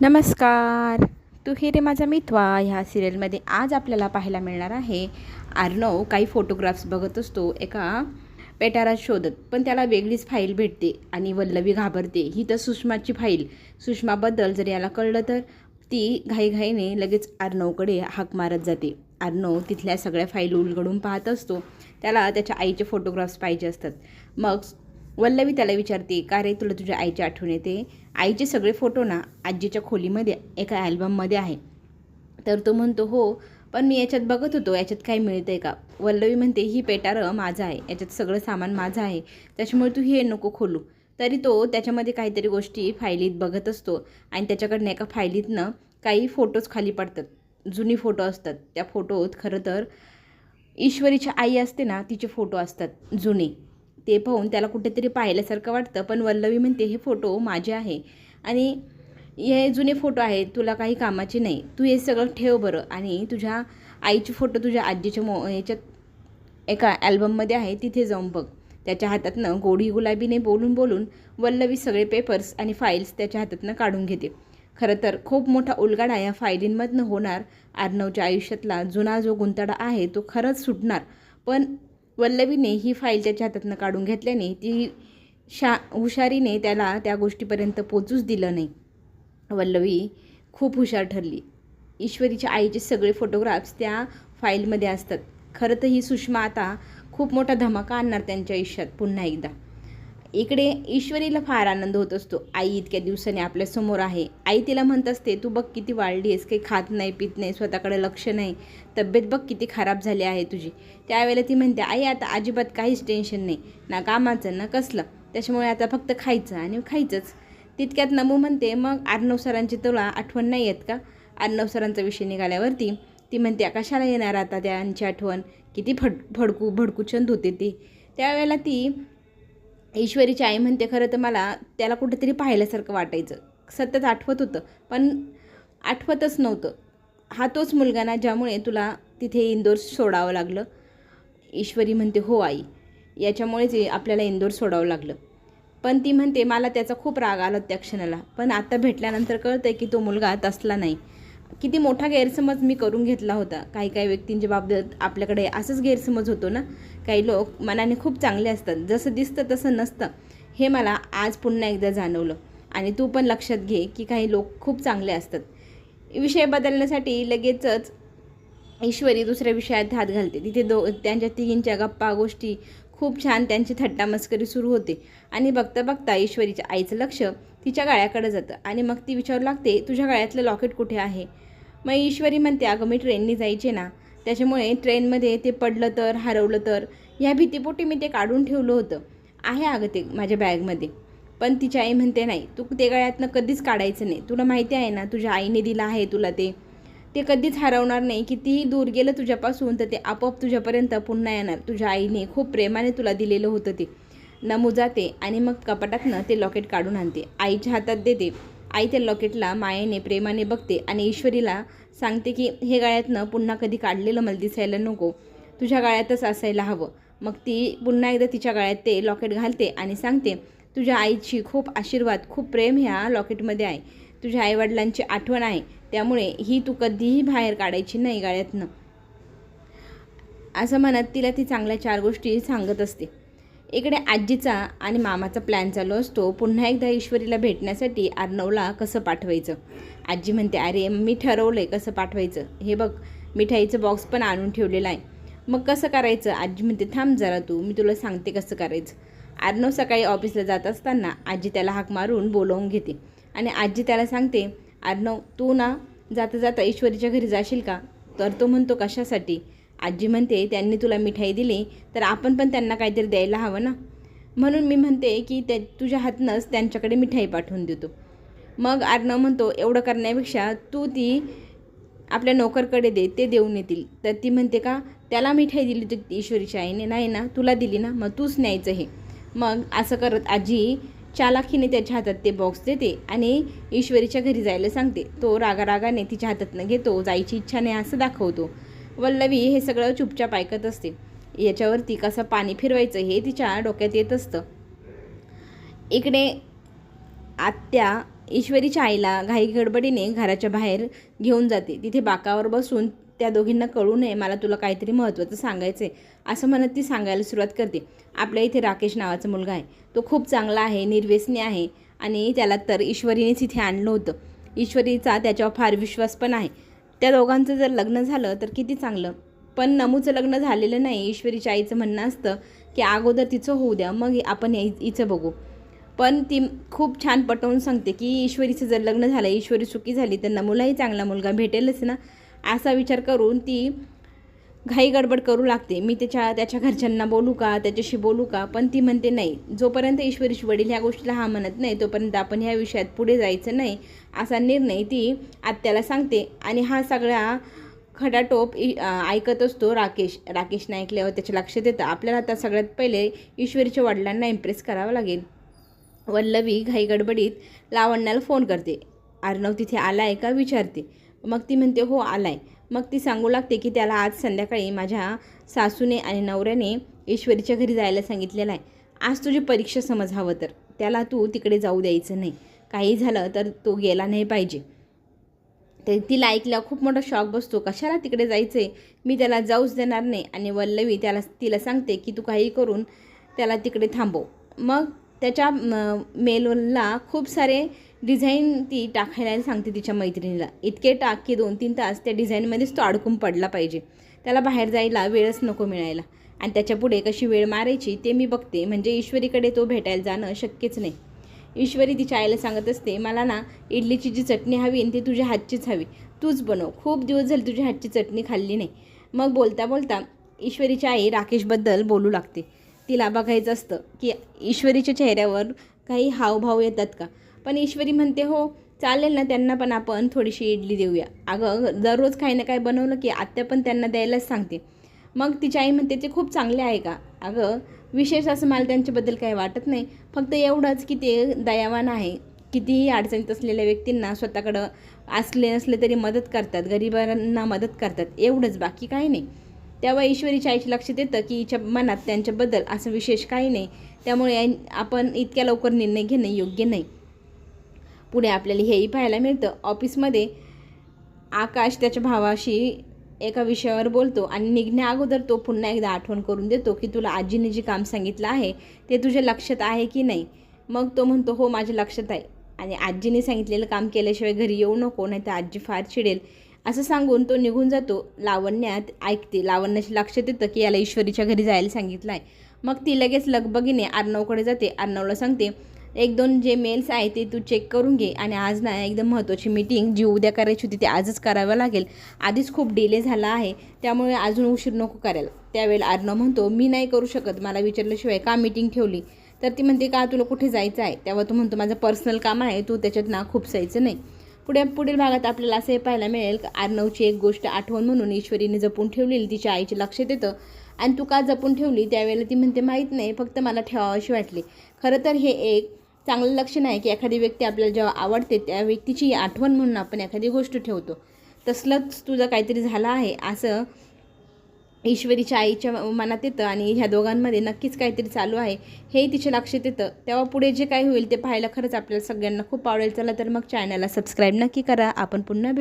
नमस्कार. तू हे रे माझा मितवा. ह्या सिरियलमध्ये आज आपल्याला पाहायला मिळणार आहे आर्नव काही फोटोग्राफ्स बघत असतो एका पेटारात शोधत. पण त्याला वेगळीच फाईल भेटते आणि वल्लवी घाबरते. ही तर सुषमाची फाईल सुषमाबद्दल जर याला कळलं तर ती घाईघाईने लगेच आर्नवकडे हाक मारत जाते. आर्नव तिथल्या सगळ्या फाईल उलगडून पाहत असतो. त्याला त्याच्या आईचे फोटोग्राफ्स पाहिजे असतात. मग वल्लवी त्याला विचारते का रे तुला तुझ्या आईची आठवण येते? आईचे सगळे फोटो ना आजीच्या खोलीमध्ये एका ॲल्बममध्ये आहे. तर तो म्हणतो हो पण मी याच्यात बघत होतो याच्यात काय मिळतं आहे का? वल्लवी म्हणते ही पेटारं माझं आहे याच्यात सगळं सामान माझं आहे त्याच्यामुळे तू हे नको खोलू. तरी तो त्याच्यामध्ये काहीतरी गोष्टी फायलीत बघत असतो आणि त्याच्याकडनं एका फायलीतनं काही फोटोज खाली पडतात जुनी फोटो असतात. त्या फोटोत खरं तर ईश्वरीची आई असते ना तिचे फोटो असतात जुने. ते पाहून त्याला कुठेतरी पाहिल्यासारखं वाटतं. पण वल्लवी म्हणते हे फोटो माझे आहे. आणि हे जुने फोटो आहेत तुला काही कामाचे नाही. तू हे सगळं ठेव बरं. आणि तुझ्या आईचे फोटो तुझ्या आजीच्या मो याच्यात एका ॲल्बममध्ये आहे. तिथे जाऊन बघ. त्याच्या हातातनं गोडी गुलाबीने बोलून बोलून वल्लवी सगळे पेपर्स आणि फाईल्स त्याच्या हातातनं काढून घेते. खरं तर खूप मोठा उलगाडा या फायलींमधनं होणार. आर्नवच्या आयुष्यातला जुना जो गुंताडा आहे तो खरंच सुटणार. पण वल्लवीने ही फाईल त्याच्या हातातनं काढून घेतल्याने ती शा हुशारीने त्याला त्या गोष्टीपर्यंत पोचूच दिलं नाही. वल्लवी खूप हुशार ठरली. ईश्वरीच्या आईचे सगळे फोटोग्राफ्स त्या फाईलमध्ये असतात. खरं तर ही सुषमा आता खूप मोठा धमाका आणणार त्यांच्या आयुष्यात पुन्हा एकदा. इकडे ईश्वरीला फार आनंद होत असतो. आई इतक्या दिवसाने आपल्यासमोर आहे. आई तिला म्हणत असते तू बघ किती वाढली आहेस काही खात नाही पित नाही स्वतःकडे लक्ष नाही. तब्येत बघ किती खराब झाली आहे तुझी. त्यावेळेला ती म्हणते आई आता अजिबात काहीच टेन्शन नाही. ना कामाचं ना कसलं. त्याच्यामुळे आता फक्त खायचं आणि खायचंच. तितक्यात नमू म्हणते मग अर्णव सरांची तुला आठवण नाही येत का? अर्णव सरांचा विषय निघाल्यावरती ती म्हणते कशाला येणार आता त्यांची आठवण? किती फड फडकू भडकूचंद होते ती. त्यावेळेला ती ईश्वरीची आई म्हणते खरं तर मला त्याला कुठेतरी पाहिल्यासारखं वाटायचं. सतत आठवत होतं पण आठवतच नव्हतं. हा तोच मुलगा ना ज्यामुळे तुला तिथे इंदोर सोडावं लागलं. ईश्वरी म्हणते हो आई. याच्यामुळेच आपल्याला इंदोर सोडावं लागलं. पण ती म्हणते मला त्याचा खूप राग आला त्या क्षणाला. पण आता भेटल्यानंतर कळतं आहे की तो मुलगा तसला नाही. किती मोठा गैरसमज मी करून घेतला होता. काही काही व्यक्तींच्या बाबतीत आपल्याकडे असंच गैरसमज होतो ना. काही लोक मनाने खूप चांगले असतात. जसं दिसतं तसं नसतं. हे मला आज पुन्हा एकदा जाणवलं. आणि तू पण लक्षात घे की काही लोक खूप चांगले असतात. विषय बदलण्यासाठी लगेचच ईश्वरी दुसऱ्या विषयात हात घालते. तिथे दो त्यांच्या तिघींच्या गप्पा गोष्टी खूप छान त्यांची थट्टामस्करी सुरू होते. आणि बघता बघता ईश्वरीच्या आईचं लक्ष तिच्या गाळ्याकडे जातं. आणि मग ती विचारू लागते तुझ्या गाळ्यातलं लॉकेट कुठे आहे? मग ईश्वरी म्हणते अगं मी ट्रेननी जायचे ना. त्याच्यामुळे ट्रेनमध्ये ते पडलं तर हरवलं तर ह्या भीतीपोटी मी ते काढून ठेवलं होतं. आहे अगं ते माझ्या बॅगमध्ये. पण तिची आई म्हणते नाही तू ते गळ्यातनं कधीच काढायचं नाही. तुला माहिती आहे ना तुझ्या आईने दिलं आहे तुला ते. ते कधीच हरवणार नाही. कितीही दूर गेलं तुझ्यापासून तर ते आपोआप तुझ्यापर्यंत पुन्हा येणार. तुझ्या आईने खूप प्रेमाने तुला दिलेलं होतं ते. नमू जाते आणि मग कपाटातनं ते लॉकेट काढून आणते. आईच्या हातात देते. आई त्या लॉकेटला मायेने प्रेमाने बघते आणि ईश्वरीला सांगते की हे गाळ्यातनं पुन्हा कधी काढलेलं मला दिसायला नको. तुझ्या गाळ्यातच असायला हवं. मग ती पुन्हा एकदा तिच्या गाळ्यात ते लॉकेट घालते आणि सांगते तुझ्या आईची खूप आशीर्वाद खूप प्रेम ह्या लॉकेटमध्ये आहे. तुझ्या आईवडिलांची आठवण आहे. त्यामुळे ही तू कधीही बाहेर काढायची नाही गाळ्यातनं. असं म्हणत तिला ती चांगल्या चार गोष्टी सांगत असते. इकडे आजीचा आणि मामाचा प्लॅन चालू असतो. पुन्हा एकदा ईश्वरीला भेटण्यासाठी अर्णवला कसं पाठवायचं? आजी म्हणते अरे मी ठरवलं आहे कसं पाठवायचं? हे बघ मिठाईचं बॉक्स पण आणून ठेवलेलं आहे. मग कसं करायचं? आजी म्हणते थांब जरा तू मी तुला सांगते कसं करायचं. अर्णव सकाळी ऑफिसला जात असताना आजी त्याला हाक मारून बोलवून घेते. आणि आजी त्याला सांगते अर्णव तू ना जाता जाता ईश्वरीच्या घरी जाशील का? तर तो म्हणतो कशासाठी? आजी म्हणते त्यांनी तुला मिठाई दिली तर आपण पण त्यांना काहीतरी द्यायला हवं ना? म्हणून मी म्हणते की त्या तुझ्या हातनंच त्यांच्याकडे मिठाई पाठवून देतो. मग आर्णव म्हणतो एवढं करण्यापेक्षा तू ती आपल्या नोकरकडे दे ते देऊन येतील. तर ती म्हणते का त्याला मिठाई दिली होती ईश्वरीच्या आईने नाही ना? तुला दिली ना? मग तूच न्यायचं हे. मग असं करत आजी चालाखीने त्याच्या हातात ते बॉक्स देते आणि ईश्वरीच्या घरी जायला सांगते. तो रागारागाने तिच्या हातातनं घेतो जायची इच्छा नाही असं दाखवतो. वल्लवी हे सगळं चुपचाप ऐकत असते. याच्यावरती कसं पाणी फिरवायचं हे तिच्या डोक्यात येत असतं. इकडे आत्या ईश्वरीच्या आईला घाई गडबडीने घराच्या बाहेर घेऊन जाते. तिथे बाकावर बसून त्या दोघींना कळू नये मला तुला काहीतरी महत्त्वाचं सांगायचं आहे असं म्हणत ती सांगायला सुरुवात करते. आपल्या इथे राकेश नावाचा मुलगा आहे. तो खूप चांगला आहे निर्व्यसनी आहे आणि त्याला तर ईश्वरीनेच इथे आणलं होतं. ईश्वरीचा त्याच्यावर फार विश्वास पण आहे. त्या दोघांचं जर लग्न झालं तर किती चांगलं? पण नमूचं लग्न झालेलं नाही ईश्वरीच्या आईचं म्हणणं असतं की अगोदर तिचं होऊ द्या मग आपण हिचं बघू. पण ती खूप छान पटवून सांगते की ईश्वरीचं जर लग्न झालं ईश्वरी सुखी झाली तर नमूलाही चांगला मुलगा भेटेलच ना? असा विचार करून ती घाई गडबड करू लागते. मी त्याच्या त्याच्या घरच्यांना बोलू का? त्याच्याशी बोलू का? पण ती म्हणते नाही जोपर्यंत ईश्वरीशी वडील ह्या गोष्टीला हा म्हणत नाही तोपर्यंत आपण ह्या विषयात पुढे जायचं नाही. असा निर्णय ती आत्याला सांगते. आणि हा सगळा खडाटोप इ- ऐकत असतो राकेश. राकेश ऐकल्यावर त्याच्या लक्षात येतं आपल्याला आता सगळ्यात पहिले ईश्वरीच्या वडिलांना इम्प्रेस करावं लागेल. वल्लवी घाई गडबडीत लावण्याला फोन करते. अर्णव तिथे आला आहे का विचारते. मग ती म्हणते हो आला आहे मग ती सांगू लागते की त्याला आज संध्याकाळी माझ्या सासूने आणि नवऱ्याने ईश्वरीच्या घरी जायला सांगितलेलं आहे. आज तुझी परीक्षा समज हवं तर. त्याला तू तिकडे जाऊ द्यायचं नाही. काही झालं तर तो गेला नाही पाहिजे. तर तिला ऐकल्यावर खूप मोठा शॉक बसतो. कशाला तिकडे जायचं आहे मी त्याला जाऊच देणार नाही. आणि वल्लवी त्याला तिला सांगते की तू काही करून त्याला तिकडे थांबव. मग त्याच्या म- मेलला खूप सारे डिझाईन ती टाकायला सांगते तिच्या मैत्रिणीला. इतके टाक की दोन तीन तास त्या डिझाईनमध्येच तो अडकून पडला पाहिजे. त्याला बाहेर जायला वेळच नको मिळायला. आणि त्याच्या पुढे कशी वेळ मारायची ते मी बघते. म्हणजे ईश्वरीकडे तो भेटायला जाणं शक्यच नाही. ईश्वरी तिच्या आईला सांगत असते मला ना इडलीची जी चटणी हवी आणि ती तुझ्या हातचीच हवी. तूच बनव. खूप दिवस झाले तुझ्या हातची चटणी खाल्ली नाही. मग बोलता बोलता ईश्वरीची आई राकेशबद्दल बोलू लागते. तिला बघायचं असतं की ईश्वरीच्या चेहऱ्यावर काही हावभाव येतात का? पण ईश्वरी म्हणते हो चालेल ना त्यांना पण आपण थोडीशी इडली देऊया. अगं दररोज काही ना काही बनवलं की आत्या पण त्यांना द्यायलाच सांगते. मग तिची आई म्हणते ते खूप चांगले आहे का? अगं विशेष असं मला त्यांच्याबद्दल काही वाटत नाही. फक्त एवढंच की ते दयावान आहे. कितीही अडचणीत असलेल्या व्यक्तींना स्वतःकडं असले नसले तरी मदत करतात. गरिबांना मदत करतात. एवढंच. बाकी काही नाही. तेव्हा ईश्वरीच्या आईच्या लक्षात येतं की हिच्या मनात त्यांच्याबद्दल असं विशेष काही नाही. त्यामुळे आपण इतक्या लवकर निर्णय घेणं योग्य नाही. पुढे आपल्याला हेही पाहायला मिळतं. ऑफिसमध्ये आकाश त्याच्या भावाशी एका विषयावर बोलतो आणि निघण्या अगोदर तो पुन्हा एकदा आठवण करून देतो की तुला आजीने जे काम सांगितलं आहे ते तुझ्या लक्षात आहे की नाही? मग तो म्हणतो हो माझ्या लक्षात आहे. आणि आजीने सांगितलेलं काम केल्याशिवाय घरी येऊ नको नाही तर आजी फार चिडेल. असं सांगून तो निघून जातो. लावण्यात ऐकते. लावण्याच्या लक्षात येतं की याला ईश्वरीच्या घरी जायला सांगितलं आहे मग ती लगेच लगबगीने अर्णवकडे जाते. अर्णवला सांगते एक दोन जे मेल्स आहे ते तू चेक करून घे. आणि आज ना एकदम महत्त्वाची मीटिंग जी उद्या करायची होती ती आजच करावं लागेल. आधीच खूप डिले झाला आहे. त्यामुळे अजून उशीर नको करायला. त्यावेळेला अर्णव म्हणतो मी नाही करू शकत. मला विचारल्याशिवाय का मीटिंग ठेवली? तर ती म्हणते का तुला कुठे जायचं आहे? तेव्हा तू म्हणतो माझं पर्सनल काम आहे. तू त्याच्यात ना खूप सायचं नाही. पुढे पुढील भागात आपल्याला असं हे पाहायला मिळेल की अर्णवची एक गोष्ट आठवण म्हणून ईश्वरीने जपून ठेवलेली तिच्या आईचे लक्षात येतं. आणि तू का जपून ठेवली? त्यावेळेला ती म्हणते माहीत नाही. फक्त मला ठेवावीशी वाटली. खरं तर हे एक चांगलं लक्षण आहे की एखादी व्यक्ती आपल्याला जेव्हा आवडते त्या व्यक्तीची आठवण म्हणून आपण एखादी गोष्ट ठेवतो. तसलंच तुझं काहीतरी झालं आहे असं ईश्वरीच्या आईच्या मनात येतं आणि ह्या दोघांमध्ये नक्कीच काहीतरी चालू आहे. हे तिच्या लक्षात येतं. तेव्हा पुढे जे काही होईल ते पाहायला खरंच आपल्याला सगळ्यांना खूप आवडेल. चला तर मग चॅनलला सबस्क्राईब नक्की करा. आपण पुन्हा